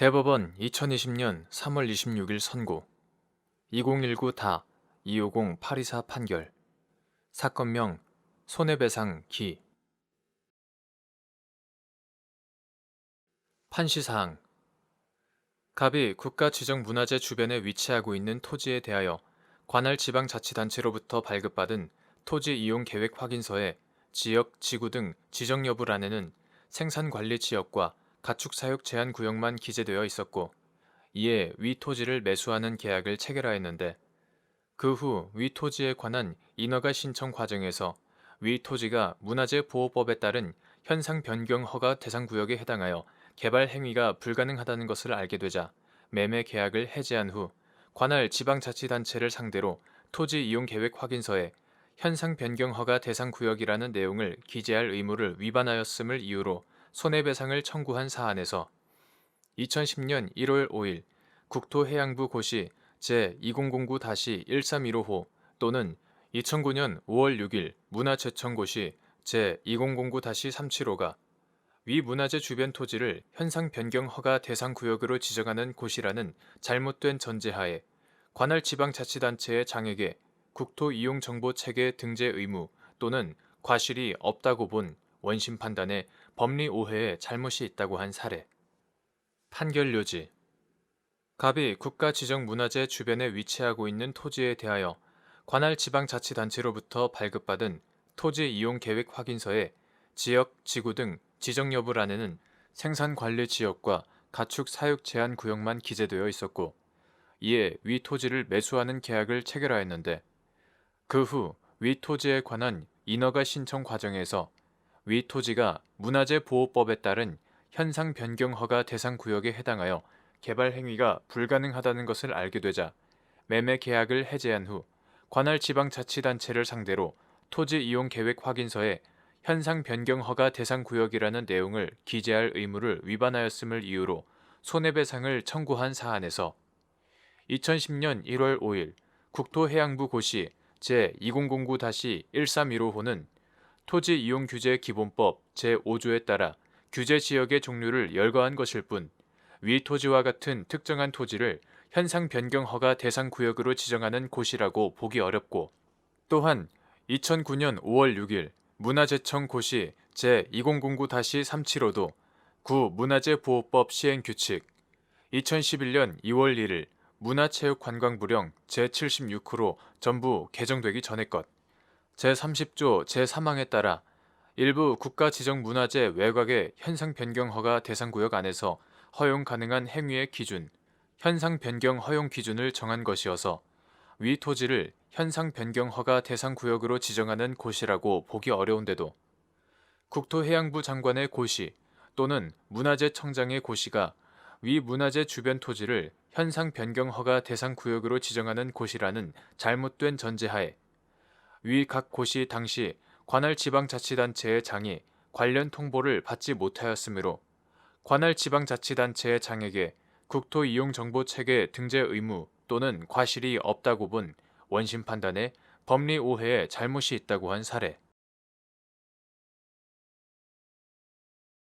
대법원 2020년 3월 26일 선고. 2019 다 250 824 판결. 사건명 손해배상 기. 판시사항. 갑이 국가지정문화재 주변에 위치하고 있는 토지에 대하여 관할 지방자치단체로부터 발급받은 토지 이용 계획 확인서에 지역, 지구 등 지정 여부란에는 생산관리 지역과 가축 사육 제한 구역만 기재되어 있었고 이에 위 토지를 매수하는 계약을 체결하였는데 그 후 위 토지에 관한 인허가 신청 과정에서 위 토지가 문화재 보호법에 따른 현상 변경 허가 대상 구역에 해당하여 개발 행위가 불가능하다는 것을 알게 되자 매매 계약을 해제한 후 관할 지방자치단체를 상대로 토지 이용 계획 확인서에 현상 변경 허가 대상 구역이라는 내용을 기재할 의무를 위반하였음을 이유로 손해배상을 청구한 사안에서 2010년 1월 5일 국토해양부 고시 제2009-1315호 또는 2009년 5월 6일 문화재청고시 제2009-375가 위 문화재 주변 토지를 현상 변경 허가 대상 구역으로 지정하는 곳이라는 잘못된 전제하에 관할 지방자치단체의 장에게 국토 이용 정보 체계 등재 의무 또는 과실이 없다고 본 원심 판단에 법리 오해에 잘못이 있다고 한 사례. 판결 요지. 갑이 국가 지정 문화재 주변에 위치하고 있는 토지에 대하여 관할 지방자치단체로부터 발급받은 토지 이용 계획 확인서에 지역, 지구 등 지정 여부란에는 생산 관리 지역과 가축 사육 제한 구역만 기재되어 있었고 이에 위 토지를 매수하는 계약을 체결하였는데 그 후 위 토지에 관한 인허가 신청 과정에서 위 토지가 문화재보호법에 따른 현상 변경 허가 대상 구역에 해당하여 개발 행위가 불가능하다는 것을 알게 되자 매매 계약을 해제한 후 관할 지방자치단체를 상대로 토지 이용 계획 확인서에 현상 변경 허가 대상 구역이라는 내용을 기재할 의무를 위반하였음을 이유로 손해배상을 청구한 사안에서 2010년 1월 5일 국토해양부 고시 제2009-1315호는 토지 이용 규제 기본법 제5조에 따라 규제 지역의 종류를 열거한 것일 뿐 위 토지와 같은 특정한 토지를 현상 변경 허가 대상 구역으로 지정하는 곳이라고 보기 어렵고 또한 2009년 5월 6일 문화재청 고시 제2009-375도 구 문화재보호법 시행 규칙 2011년 2월 1일 문화체육관광부령 제76호로 전부 개정되기 전의 것 제30조 제3항에 따라 일부 국가지정문화재 외곽의 현상 변경 허가 대상 구역 안에서 허용 가능한 행위의 기준, 현상 변경 허용 기준을 정한 것이어서 위 토지를 현상 변경 허가 대상 구역으로 지정하는 곳이라고 보기 어려운데도 국토해양부 장관의 고시 또는 문화재청장의 고시가 위 문화재 주변 토지를 현상 변경 허가 대상 구역으로 지정하는 곳이라는 잘못된 전제하에 위각 고시 당시 관할 지방자치단체의 장이 관련 통보를 받지 못하였으므로 관할 지방자치단체의 장에게 국토 이용 정보 체계 등재 의무 또는 과실이 없다고 본 원심 판단에 법리 오해에 잘못이 있다고 한 사례.